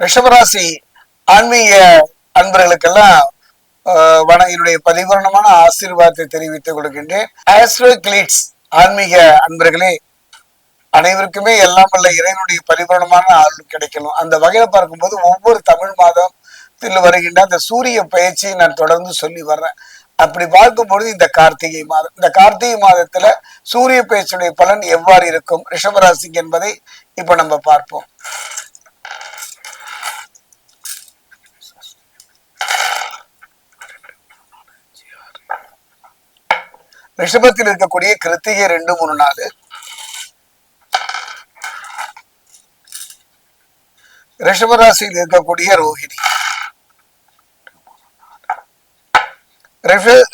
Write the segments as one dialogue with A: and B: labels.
A: ரிஷபராசி ஆன்மீக அன்பர்களுக்கெல்லாம் ஆஹ், என்னுடைய பரிபூர்ணமான ஆசீர்வாதத்தை தெரிவித்துக் கொள்கின்றேன். ஆஸ்ட்ரோ கிளீட்ஸ் ஆன்மீக அன்பர்களே அனைவருக்குமே எல்லாம் வல்ல இறைவனுடைய பரிபூர்ணமான அருள் கிடைக்கணும். அந்த வகையில பார்க்கும்போது ஒவ்வொரு தமிழ் மாதத்தில் வருகின்ற அந்த சூரிய பயிற்சியை நான் தொடர்ந்து சொல்லி வர்றேன். அப்படி பார்க்கும்பொழுது இந்த கார்த்திகை மாதம். இந்த கார்த்திகை மாதத்துல சூரிய பயிற்சியுடைய பலன் எவ்வாறு இருக்கும்? ரிஷபராசிக்கு என்பதை இப்ப நம்ம பார்ப்போம். ரிஷபத்தில் இருக்கக்கூடிய கிருத்திகை ரெண்டு மூணு நாலு. ரிஷபராசியில் இருக்கக்கூடிய ரோஹிணி.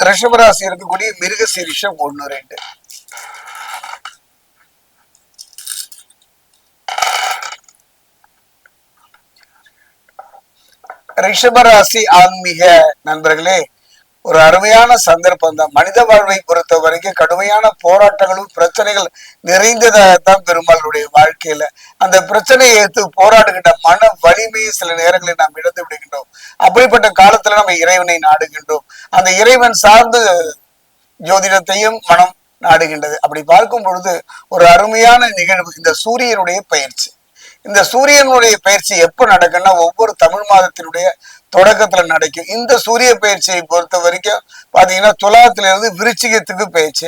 A: ரிஷபராசி இருக்கக்கூடிய மிருக சீரிஷம் ஒண்ணு ரெண்டு. ரிஷபராசி ஆன்மீக நண்பர்களே ஒரு அருமையான சந்தர்ப்பம் தான் மனித வாழ்வை பொறுத்த வரைக்கும் கடுமையான போராட்டங்களும் பிரச்சனைகள் நிறைந்ததாகத்தான் பெருமாளுடைய வாழ்க்கையில. அந்த பிரச்சனையை எடுத்து போராடுகின்ற மன வலிமையை சில நேரங்களில் நாம் இழந்து விடுகின்றோம். அப்படிப்பட்ட காலத்துல நம்ம இறைவனை நாடுகின்றோம். அந்த இறைவன் சார்ந்து ஜோதிடத்தையும் மனம் நாடுகின்றது. அப்படி பார்க்கும் பொழுது ஒரு அருமையான நிகழ்வு இந்த சூரியனுடைய பயிற்சி. இந்த சூரியனுடைய பயிற்சி எப்போ நடக்குன்னா ஒவ்வொரு தமிழ் மாதத்தினுடைய தொடக்கத்துல நடக்கும். இந்த சூரிய பயிற்சியை பொறுத்த வரைக்கும் பாத்தீங்கன்னா துலாத்திலிருந்து விருச்சிகத்துக்கு பயிற்சி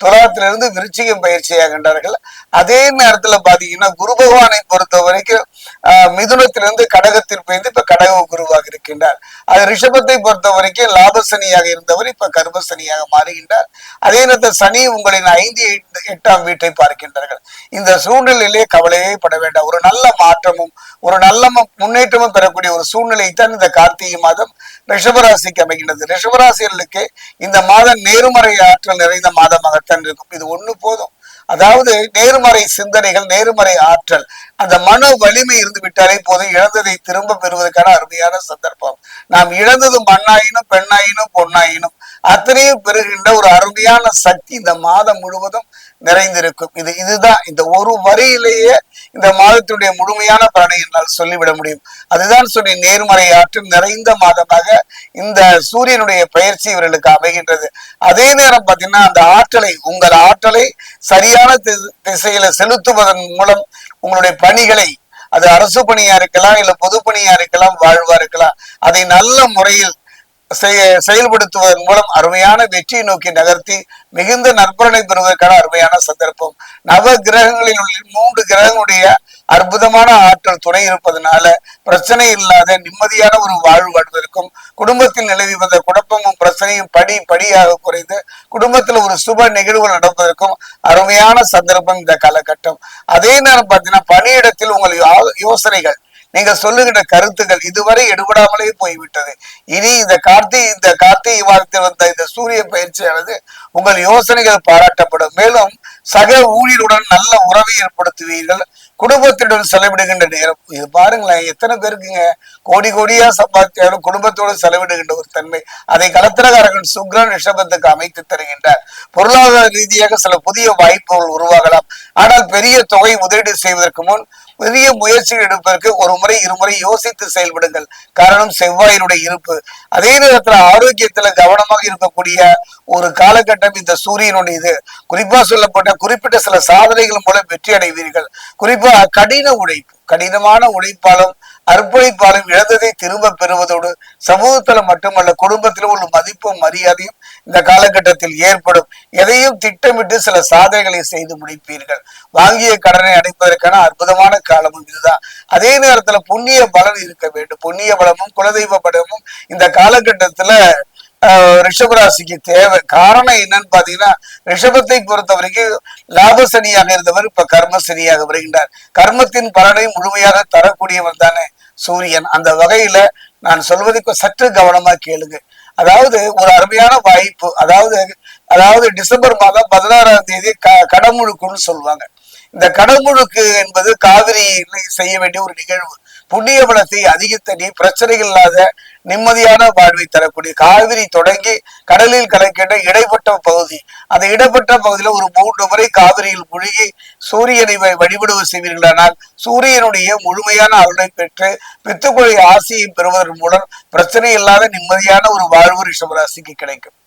A: துலாத்திலிருந்து விருச்சிகம் பயிற்சியாகின்றார்கள் அதே நேரத்துல பாத்தீங்கன்னா குரு பகவானை பொறுத்த வரைக்கும் மிதுனத்திலிருந்து கடகத்தில் பெய்து இப்ப கடக குருவாக இருக்கின்றார். அது ரிஷபத்தை பொறுத்த வரைக்கும் லாபசனியாக இருந்தவர் இப்ப கர்மசனியாக மாறுகின்றார். அதே நேரத்தில் சனி உங்களின் ஐந்து எட்டு- எட்டாம் வீட்டை பார்க்கின்றார்கள். இந்த சூழ்நிலையிலே கவலையே பட வேண்டாம். ஒரு நல்ல மாற்றமும் ஒரு நல்ல முன்னேற்றமும் பெறக்கூடிய ஒரு சூழ்நிலை தான் இந்த கார்த்திகை மாதம் ரிஷபராசிக்கு அமைகின்றது. ரிஷபராசிகளுக்கு இந்த மாதம் நேர்மறை ஆற்றல் நிறைந்த மாதமாகத்தான் இருக்கும். இது ஒண்ணு போதும். அதாவது நேர்மறை சிந்தனைகள் நேர்மறை ஆற்றல் அந்த மன வலிமை இருந்து விட்டாலே போதும். இழந்ததை திரும்ப பெறுவதற்கான அருமையான சந்தர்ப்பம். நாம் இழந்தது மண்ணாயினும் பெண்ணாயினும் பொன்னாயினும் அத்தனையும் பெறுகின்ற ஒரு அருமையான சக்தி இந்த மாதம் முழுவதும் நிறைந்திருக்கும். இது இதுதான் இந்த ஒரு வரியிலேயே இந்த மாதத்துடைய முழுமையான பலனை என்னால் சொல்லிவிட முடியும். அதுதான் சொல்லி நேர்மறை ஆற்றல் நிறைந்த மாதமாக இந்த சூரியனுடைய பயிற்சி இவர்களுக்கு அமைகின்றது. அதே நேரம் பார்த்தீங்கன்னா அந்த ஆற்றலை உங்கள் ஆற்றலை சரியான தி- திசையில செலுத்துவதன் மூலம் உங்களுடைய பணிகளை அது அரசு பணியா இருக்கலாம் இல்ல பொது பணியா இருக்கலாம் வாழ்வா இருக்கலாம் அதை நல்ல முறையில் செயல்படுத்துவதன் மூலம் அருமையான வெற்றியை நோக்கி நகர்த்தி மிகுந்த நற்பலனை பெறுவதற்கான அருமையான சந்தர்ப்பம். நவ கிரகங்களில் உள்ள மூன்று கிரகங்களுடைய அற்புதமான ஆற்றல் துணை இருப்பதனால பிரச்சனை இல்லாத நிம்மதியான ஒரு வாழ்வு வாழ்வதற்கும் குடும்பத்தில் நிலவி வந்த குழப்பமும் பிரச்சனையும் படி படியாக குறைந்து குடும்பத்தில் ஒரு சுப நிகழ்வு நடப்பதற்கும் அருமையான சந்தர்ப்பம் இந்த காலகட்டம். அதே நேரம் பார்த்தீங்கன்னா பணியிடத்தில் உங்கள் யோசனைகள் நீங்க சொல்லுகின்ற கருத்துக்கள் இதுவரை எடுபடாமலே போய்விட்டது. இனி இந்த கார்த்தி இந்த கார்த்திகை வாரத்தில் வந்த இந்த சூரிய பயிற்சியானது உங்கள் யோசனைகள் பாராட்டப்படும். மேலும் சக ஊழியருடன் நல்ல உறவை ஏற்படுத்துவீர்கள். குடும்பத்துடன் செலவிடுகின்ற நேரம். இது பாருங்களேன் எத்தனை பேருக்குங்க? கோடி கோடியா சம்பாதித்தாலும் குடும்பத்தோடு செலவிடுகின்ற ஒரு தன்மை. அதை கலத்திரகாரகன் சுக்ரன் ரிஷபத்துக்கு அமைத்து தருகின்றார். பொருளாதார ரீதியாக சில புதிய வாய்ப்புகள் உருவாகலாம். ஆனால் பெரிய தொகை முதலீடு செய்வதற்கு முன் பெரிய முயற்சி எடுப்பதற்கு ஒரு முறை இருமுறை யோசித்து செயல்படுங்கள். காரணம் செவ்வாயினுடைய இருப்பு. அதே நேரத்துல ஆரோக்கியத்துல கவனமாக இருக்கக்கூடிய ஒரு காலகட்டம் இந்த சூரியனுடைய இது. குறிப்பா சொல்லப்பட்ட குறிப்பிட்ட சில சாதனைகள் மூலம் வெற்றி அடைவீர்கள் குறிப்பா கடின உழைப்பு. கடினமான உழைப்பாலும் அர்ப்பணிப்பாலும் இழந்ததை திரும்ப பெறுவதோடு சமூகத்துல மட்டுமல்ல குடும்பத்திலும் ஒரு மதிப்பும் மரியாதையும் இந்த காலகட்டத்தில் ஏற்படும். எதையும் திட்டமிட்டு சில சாதனைகளை செய்து முடிப்பீர்கள். வாங்கிய கடனை அடைப்பதற்கான அற்புதமான காலமும் இதுதான். அதே நேரத்துல புண்ணிய பலன் இருக்க வேண்டும். புண்ணிய பலமும் குலதெய்வ பலமும் இந்த காலகட்டத்துல ரிஷபராசிக்கு தேவை. காரணம் என்னன்னு பாத்தீங்கன்னா ரிஷபத்தை பொறுத்த வரைக்கும் லாபசனியாக இருந்தவர் இப்ப கர்மசனியாக வருகின்றார். கர்மத்தின் பலனை முழுமையாக தரக்கூடியவர் தானே சூரியன். அந்த வகையில நான் சொல்வதற்கு சற்று கவனமா கேளுங்க. அதாவது ஒரு அருமையான வாய்ப்பு. அதாவது அதாவது டிசம்பர் மாதம் பதினாறாம் தேதி க கடமுழுக்குன்னு சொல்லுவாங்க. இந்த கடமுழுக்கு என்பது காவிரியில் செய்ய வேண்டிய ஒரு நிகழ்வு. புண்ணிய பலத்தை அதிகத்தனி பிரச்சனைகள் இல்லாத நிம்மதியான வாழ்வை தரக்கூடிய காவிரி தொடங்கி கடலில் கலக்கின்ற இடைப்பட்ட பகுதி. அந்த இடைப்பட்ட பகுதியில ஒரு மூன்று முறை காவிரியில் மூழ்கி சூரியனை வழிபடுவது செய்வீர்களானால் சூரியனுடைய முழுமையான அருளை பெற்று பித்துக்குழி ஆசையை பெறுவதன் மூலம் பிரச்சனை இல்லாத நிம்மதியான ஒரு வாழ்வு ரிஷபராசிக்கு கிடைக்கும்.